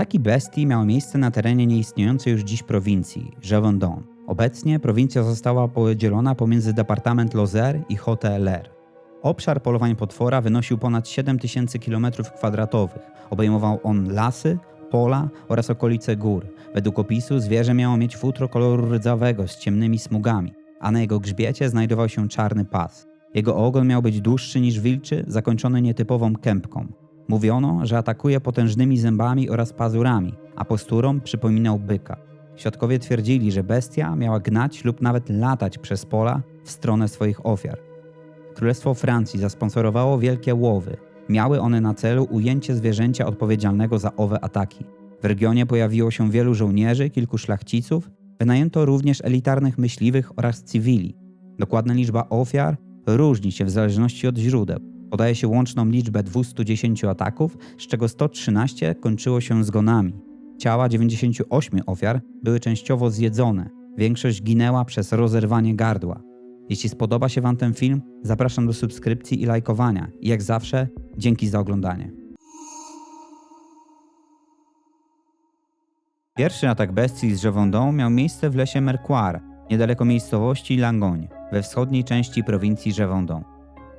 Ataki bestii miały miejsce na terenie nieistniejącej już dziś prowincji, Gévaudan. Obecnie prowincja została podzielona pomiędzy departament Lozère i Haute-L'air. Obszar polowań potwora wynosił ponad 7000 km2. Obejmował on lasy, pola oraz okolice gór. Według opisu zwierzę miało mieć futro koloru rdzawego z ciemnymi smugami, a na jego grzbiecie znajdował się czarny pas. Jego ogon miał być dłuższy niż wilczy, zakończony nietypową kępką. Mówiono, że atakuje potężnymi zębami oraz pazurami, a posturą przypominał byka. Świadkowie twierdzili, że bestia miała gnać lub nawet latać przez pola w stronę swoich ofiar. Królestwo Francji zasponsorowało wielkie łowy. Miały one na celu ujęcie zwierzęcia odpowiedzialnego za owe ataki. W regionie pojawiło się wielu żołnierzy, kilku szlachciców, wynajęto również elitarnych myśliwych oraz cywili. Dokładna liczba ofiar różni się w zależności od źródeł. Podaje się łączną liczbę 210 ataków, z czego 113 kończyło się zgonami. Ciała 98 ofiar były częściowo zjedzone. Większość ginęła przez rozerwanie gardła. Jeśli spodoba się Wam ten film, zapraszam do subskrypcji i lajkowania. I jak zawsze, dzięki za oglądanie. Pierwszy atak bestii z Gévaudan miał miejsce w lesie Mercoire, niedaleko miejscowości Langogne, we wschodniej części prowincji Gévaudan.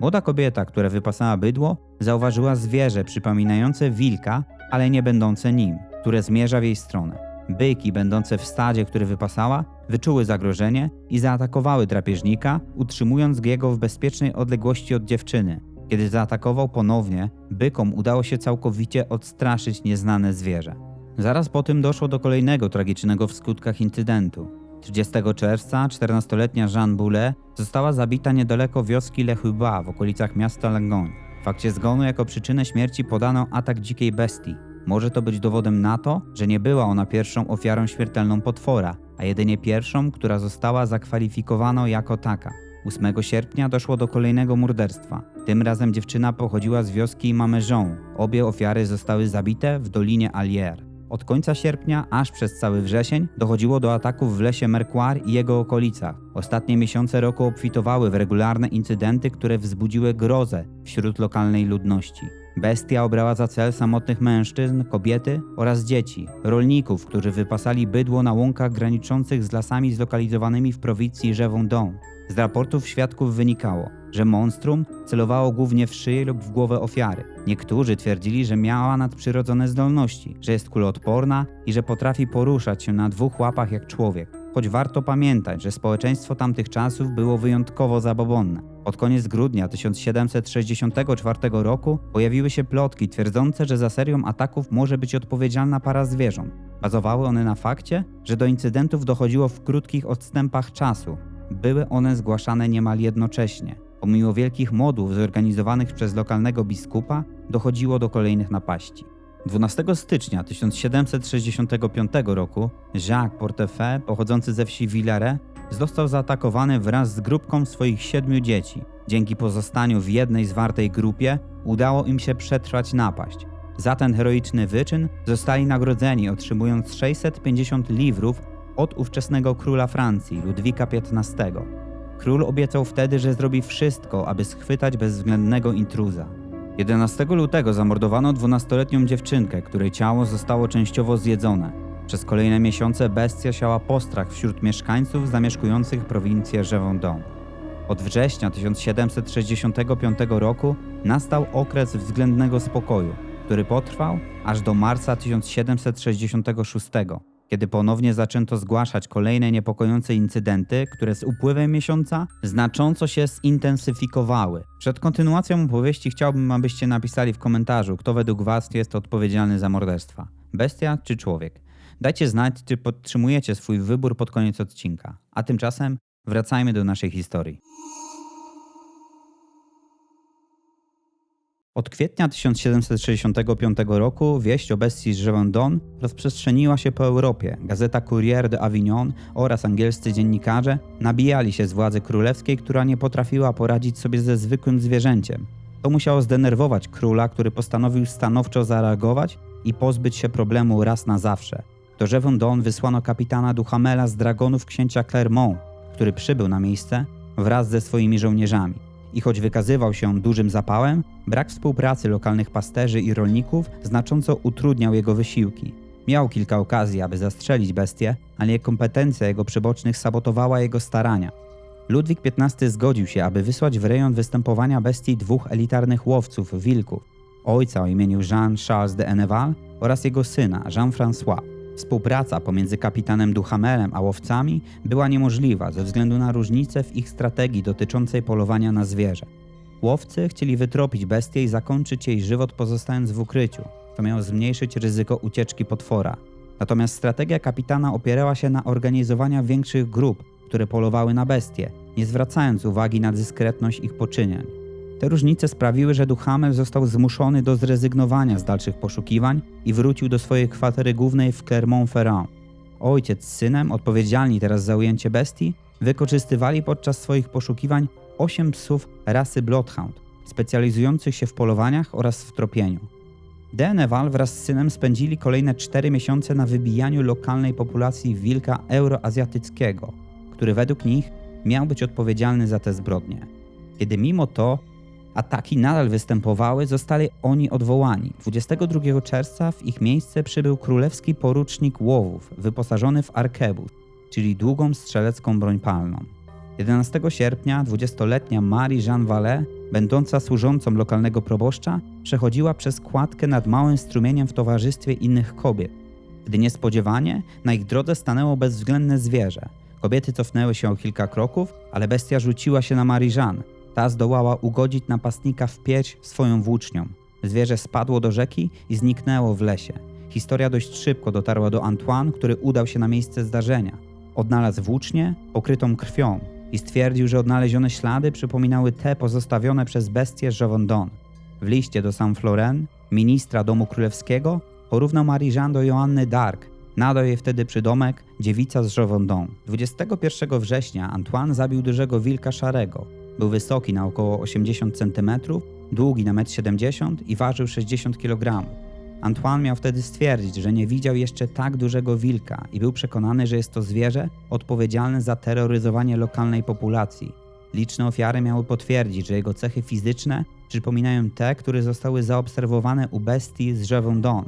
Młoda kobieta, która wypasała bydło, zauważyła zwierzę przypominające wilka, ale nie będące nim, które zmierza w jej stronę. Byki będące w stadzie, który wypasała, wyczuły zagrożenie i zaatakowały drapieżnika, utrzymując jego w bezpiecznej odległości od dziewczyny. Kiedy zaatakował ponownie, bykom udało się całkowicie odstraszyć nieznane zwierzę. Zaraz po tym doszło do kolejnego tragicznego w skutkach incydentu. 30 czerwca 14-letnia Jeanne Boulet została zabita niedaleko wioski Le Huba w okolicach miasta Langogne. W fakcie zgonu jako przyczynę śmierci podano atak dzikiej bestii. Może to być dowodem na to, że nie była ona pierwszą ofiarą śmiertelną potwora, a jedynie pierwszą, która została zakwalifikowana jako taka. 8 sierpnia doszło do kolejnego morderstwa. Tym razem dziewczyna pochodziła z wioski Mamejon. Obie ofiary zostały zabite w Dolinie Allier. Od końca sierpnia aż przez cały wrzesień dochodziło do ataków w lesie Mercoire i jego okolicach. Ostatnie miesiące roku obfitowały w regularne incydenty, które wzbudziły grozę wśród lokalnej ludności. Bestia obrała za cel samotnych mężczyzn, kobiety oraz dzieci, rolników, którzy wypasali bydło na łąkach graniczących z lasami zlokalizowanymi w prowincji Gévaudan. Z raportów świadków wynikało, że monstrum celowało głównie w szyję lub w głowę ofiary. Niektórzy twierdzili, że miała nadprzyrodzone zdolności, że jest kuloodporna i że potrafi poruszać się na dwóch łapach jak człowiek. Choć warto pamiętać, że społeczeństwo tamtych czasów było wyjątkowo zabobonne. Pod koniec grudnia 1764 roku pojawiły się plotki twierdzące, że za serią ataków może być odpowiedzialna para zwierząt. Bazowały one na fakcie, że do incydentów dochodziło w krótkich odstępach czasu. Były one zgłaszane niemal jednocześnie. Pomimo wielkich modłów zorganizowanych przez lokalnego biskupa, dochodziło do kolejnych napaści. 12 stycznia 1765 roku Jacques Portefeuille, pochodzący ze wsi Villeret, został zaatakowany wraz z grupką swoich siedmiu dzieci. Dzięki pozostaniu w jednej zwartej grupie udało im się przetrwać napaść. Za ten heroiczny wyczyn zostali nagrodzeni, otrzymując 650 liwrów od ówczesnego króla Francji, Ludwika XV. Król obiecał wtedy, że zrobi wszystko, aby schwytać bezwzględnego intruza. 11 lutego zamordowano 12-letnią dziewczynkę, której ciało zostało częściowo zjedzone. Przez kolejne miesiące bestia siała postrach wśród mieszkańców zamieszkujących prowincję Gévaudan. Od września 1765 roku nastał okres względnego spokoju, który potrwał aż do marca 1766 kiedy ponownie zaczęto zgłaszać kolejne niepokojące incydenty, które z upływem miesiąca znacząco się zintensyfikowały. Przed kontynuacją opowieści chciałbym, abyście napisali w komentarzu, kto według Was jest odpowiedzialny za morderstwa: bestia czy człowiek. Dajcie znać, czy podtrzymujecie swój wybór pod koniec odcinka. A tymczasem wracajmy do naszej historii. Od kwietnia 1765 roku wieść o bestii z Gévaudan rozprzestrzeniła się po Europie. Gazeta Courrier de Avignon oraz angielscy dziennikarze nabijali się z władzy królewskiej, która nie potrafiła poradzić sobie ze zwykłym zwierzęciem. To musiało zdenerwować króla, który postanowił stanowczo zareagować i pozbyć się problemu raz na zawsze. Do Gévaudan wysłano kapitana Duhamela z dragonów księcia Clermont, który przybył na miejsce wraz ze swoimi żołnierzami i choć wykazywał się dużym zapałem, brak współpracy lokalnych pasterzy i rolników znacząco utrudniał jego wysiłki. Miał kilka okazji, aby zastrzelić bestię, ale niekompetencja jego przybocznych sabotowała jego starania. Ludwik XV zgodził się, aby wysłać w rejon występowania bestii dwóch elitarnych łowców, wilków, ojca o imieniu Jean-Charles de Enneval oraz jego syna, Jean-François. Współpraca pomiędzy kapitanem Duhamelem a łowcami była niemożliwa ze względu na różnice w ich strategii dotyczącej polowania na zwierzę. Łowcy chcieli wytropić bestię i zakończyć jej żywot pozostając w ukryciu, co miało zmniejszyć ryzyko ucieczki potwora. Natomiast strategia kapitana opierała się na organizowaniu większych grup, które polowały na bestie, nie zwracając uwagi na dyskretność ich poczynień. Te różnice sprawiły, że Duhamel został zmuszony do zrezygnowania z dalszych poszukiwań i wrócił do swojej kwatery głównej w Clermont-Ferrand. Ojciec z synem, odpowiedzialni teraz za ujęcie bestii, wykorzystywali podczas swoich poszukiwań osiem psów rasy Bloodhound, specjalizujących się w polowaniach oraz w tropieniu. Deneval wraz z synem spędzili kolejne cztery miesiące na wybijaniu lokalnej populacji wilka euroazjatyckiego, który według nich miał być odpowiedzialny za te zbrodnie. Kiedy mimo to ataki nadal występowały, zostali oni odwołani. 22 czerwca w ich miejsce przybył królewski porucznik łowów, wyposażony w arkebus, czyli długą strzelecką broń palną. 11 sierpnia 20-letnia Marie Jeanne Vallet, będąca służącą lokalnego proboszcza, przechodziła przez kładkę nad małym strumieniem w towarzystwie innych kobiet. Gdy niespodziewanie na ich drodze stanęło bezwzględne zwierzę. Kobiety cofnęły się o kilka kroków, ale bestia rzuciła się na Marie Jeanne. Ta zdołała ugodzić napastnika w pierś swoją włócznią. Zwierzę spadło do rzeki i zniknęło w lesie. Historia dość szybko dotarła do Antoine, który udał się na miejsce zdarzenia. Odnalazł włócznię pokrytą krwią i stwierdził, że odnalezione ślady przypominały te pozostawione przez bestię Jovendon. W liście do Saint-Florent, ministra domu królewskiego, porównał Marie-Jeanne do Joanny d'Arc. Nadał jej wtedy przydomek dziewica z Jovendon. 21 września Antoine zabił dużego wilka szarego. Był wysoki na około 80 cm, długi na 1,70 m i ważył 60 kg. Antoine miał wtedy stwierdzić, że nie widział jeszcze tak dużego wilka i był przekonany, że jest to zwierzę odpowiedzialne za terroryzowanie lokalnej populacji. Liczne ofiary miały potwierdzić, że jego cechy fizyczne przypominają te, które zostały zaobserwowane u bestii z Jevondon.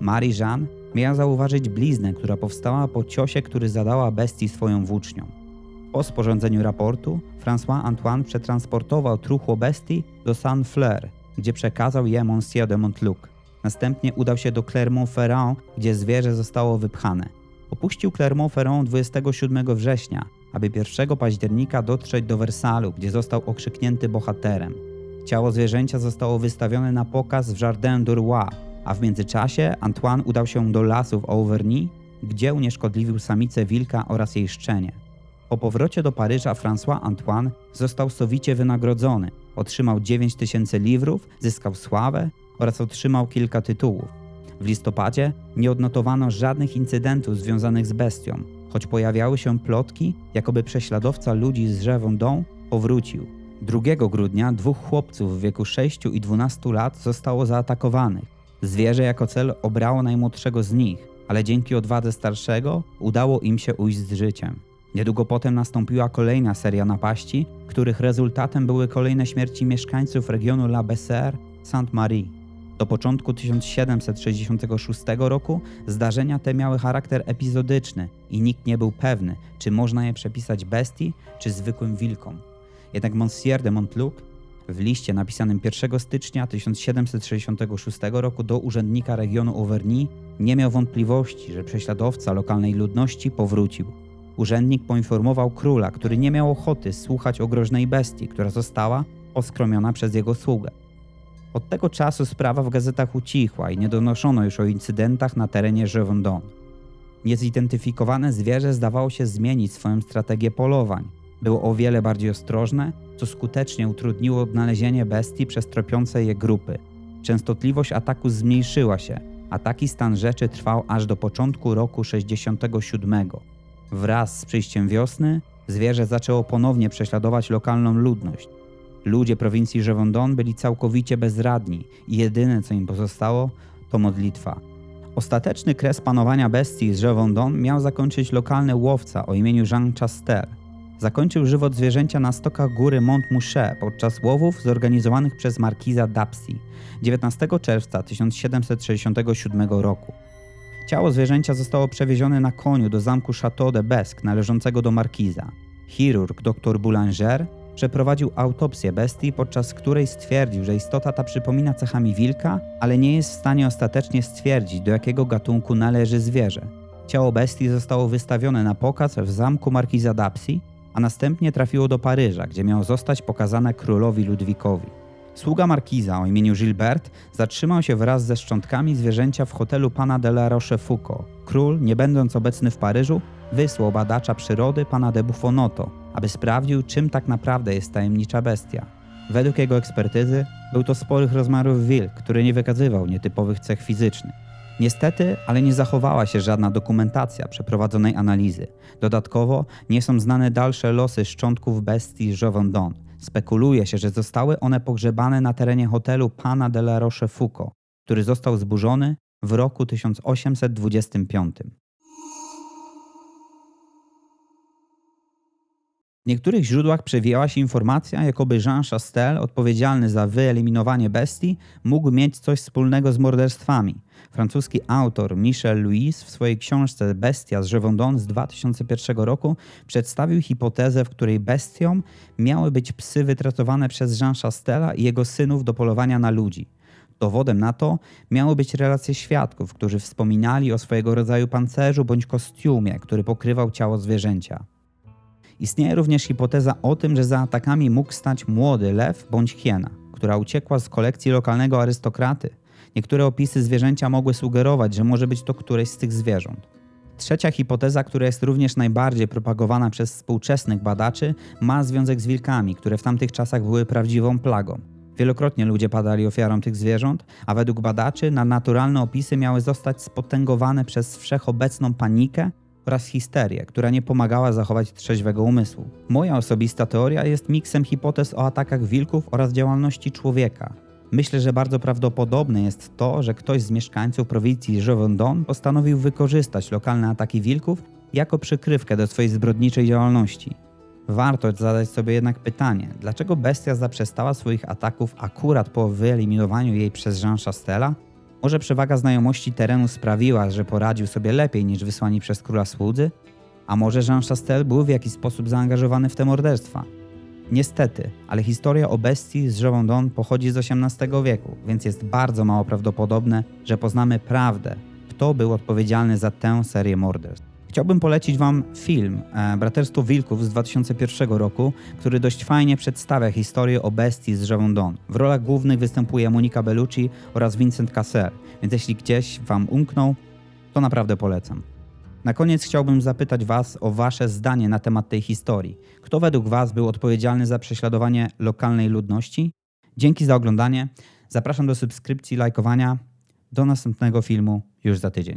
Marie-Jeanne miała zauważyć bliznę, która powstała po ciosie, który zadała bestii swoją włócznią. Po sporządzeniu raportu François Antoine przetransportował truchło bestii do Saint-Fleur, gdzie przekazał je Monsieur de Montluc. Następnie udał się do Clermont-Ferrand, gdzie zwierzę zostało wypchane. Opuścił Clermont-Ferrand 27 września, aby 1 października dotrzeć do Wersalu, gdzie został okrzyknięty bohaterem. Ciało zwierzęcia zostało wystawione na pokaz w Jardin du Roi, a w międzyczasie Antoine udał się do lasów Auvergne, gdzie unieszkodliwił samicę wilka oraz jej szczenie. Po powrocie do Paryża François Antoine został sowicie wynagrodzony. Otrzymał 9 tysięcy liwrów, zyskał sławę oraz otrzymał kilka tytułów. W listopadzie nie odnotowano żadnych incydentów związanych z bestią, choć pojawiały się plotki, jakoby prześladowca ludzi z Revendon powrócił. 2 grudnia dwóch chłopców w wieku 6 i 12 lat zostało zaatakowanych. Zwierzę jako cel obrało najmłodszego z nich, ale dzięki odwadze starszego udało im się ujść z życiem. Niedługo potem nastąpiła kolejna seria napaści, których rezultatem były kolejne śmierci mieszkańców regionu La Bessère, Sainte-Marie. Do początku 1766 roku zdarzenia te miały charakter epizodyczny i nikt nie był pewny, czy można je przepisać bestii czy zwykłym wilkom. Jednak Monsieur de Montluc w liście napisanym 1 stycznia 1766 roku do urzędnika regionu Auvergne nie miał wątpliwości, że prześladowca lokalnej ludności powrócił. Urzędnik poinformował króla, który nie miał ochoty słuchać o groźnej bestii, która została oskromiona przez jego sługę. Od tego czasu sprawa w gazetach ucichła i nie donoszono już o incydentach na terenie Jevendon. Niezidentyfikowane zwierzę zdawało się zmienić swoją strategię polowań. Było o wiele bardziej ostrożne, co skutecznie utrudniło odnalezienie bestii przez tropiące je grupy. Częstotliwość ataku zmniejszyła się, a taki stan rzeczy trwał aż do początku roku 67. Wraz z przyjściem wiosny zwierzę zaczęło ponownie prześladować lokalną ludność. Ludzie prowincji Jevendon byli całkowicie bezradni i jedyne co im pozostało to modlitwa. Ostateczny kres panowania bestii z Jevendon miał zakończyć lokalny łowca o imieniu Jean Chastel. Zakończył żywot zwierzęcia na stokach góry Mont Mouchet podczas łowów zorganizowanych przez markiza Dapsy 19 czerwca 1767 roku. Ciało zwierzęcia zostało przewiezione na koniu do zamku Château de Besque należącego do markiza. Chirurg dr Boulanger przeprowadził autopsję bestii, podczas której stwierdził, że istota ta przypomina cechami wilka, ale nie jest w stanie ostatecznie stwierdzić, do jakiego gatunku należy zwierzę. Ciało bestii zostało wystawione na pokaz w zamku markiza d'Apsy, a następnie trafiło do Paryża, gdzie miało zostać pokazane królowi Ludwikowi. Sługa markiza o imieniu Gilbert zatrzymał się wraz ze szczątkami zwierzęcia w hotelu pana de la Rochefoucauld. Król, nie będąc obecny w Paryżu, wysłał badacza przyrody pana de Buffonotto, aby sprawdził, czym tak naprawdę jest tajemnicza bestia. Według jego ekspertyzy był to sporych rozmiarów wilk, który nie wykazywał nietypowych cech fizycznych. Niestety, ale nie zachowała się żadna dokumentacja przeprowadzonej analizy. Dodatkowo nie są znane dalsze losy szczątków bestii Jovendon. Spekuluje się, że zostały one pogrzebane na terenie hotelu pana de la Rochefoucauld, który został zburzony w roku 1825. W niektórych źródłach przewijała się informacja, jakoby Jean Chastel, odpowiedzialny za wyeliminowanie bestii, mógł mieć coś wspólnego z morderstwami. Francuski autor Michel Louis w swojej książce Bestia z Gévaudan z 2001 roku przedstawił hipotezę, w której bestią miały być psy wytratowane przez Jean Chastela i jego synów do polowania na ludzi. Dowodem na to miały być relacje świadków, którzy wspominali o swojego rodzaju pancerzu bądź kostiumie, który pokrywał ciało zwierzęcia. Istnieje również hipoteza o tym, że za atakami mógł stać młody lew bądź hiena, która uciekła z kolekcji lokalnego arystokraty. Niektóre opisy zwierzęcia mogły sugerować, że może być to któreś z tych zwierząt. Trzecia hipoteza, która jest również najbardziej propagowana przez współczesnych badaczy, ma związek z wilkami, które w tamtych czasach były prawdziwą plagą. Wielokrotnie ludzie padali ofiarą tych zwierząt, a według badaczy nadnaturalne opisy miały zostać spotęgowane przez wszechobecną panikę oraz histerię, która nie pomagała zachować trzeźwego umysłu. Moja osobista teoria jest miksem hipotez o atakach wilków oraz działalności człowieka. Myślę, że bardzo prawdopodobne jest to, że ktoś z mieszkańców prowincji Jovendon postanowił wykorzystać lokalne ataki wilków jako przykrywkę do swojej zbrodniczej działalności. Warto zadać sobie jednak pytanie, dlaczego bestia zaprzestała swoich ataków akurat po wyeliminowaniu jej przez Jean Chastela? Może przewaga znajomości terenu sprawiła, że poradził sobie lepiej niż wysłani przez króla słudzy? A może Jean Chastel był w jakiś sposób zaangażowany w te morderstwa? Niestety, ale historia o bestii z Jovendon pochodzi z XVIII wieku, więc jest bardzo mało prawdopodobne, że poznamy prawdę, kto był odpowiedzialny za tę serię morderstw. Chciałbym polecić Wam film e, Braterstwo Wilków z 2001 roku, który dość fajnie przedstawia historię o bestii z Jovendon. W rolach głównych występuje Monika Bellucci oraz Vincent Cassel, więc jeśli gdzieś Wam umknął, to naprawdę polecam. Na koniec chciałbym zapytać Was o Wasze zdanie na temat tej historii. Kto według Was był odpowiedzialny za prześladowanie lokalnej ludności? Dzięki za oglądanie. Zapraszam do subskrypcji, lajkowania. Do następnego filmu już za tydzień.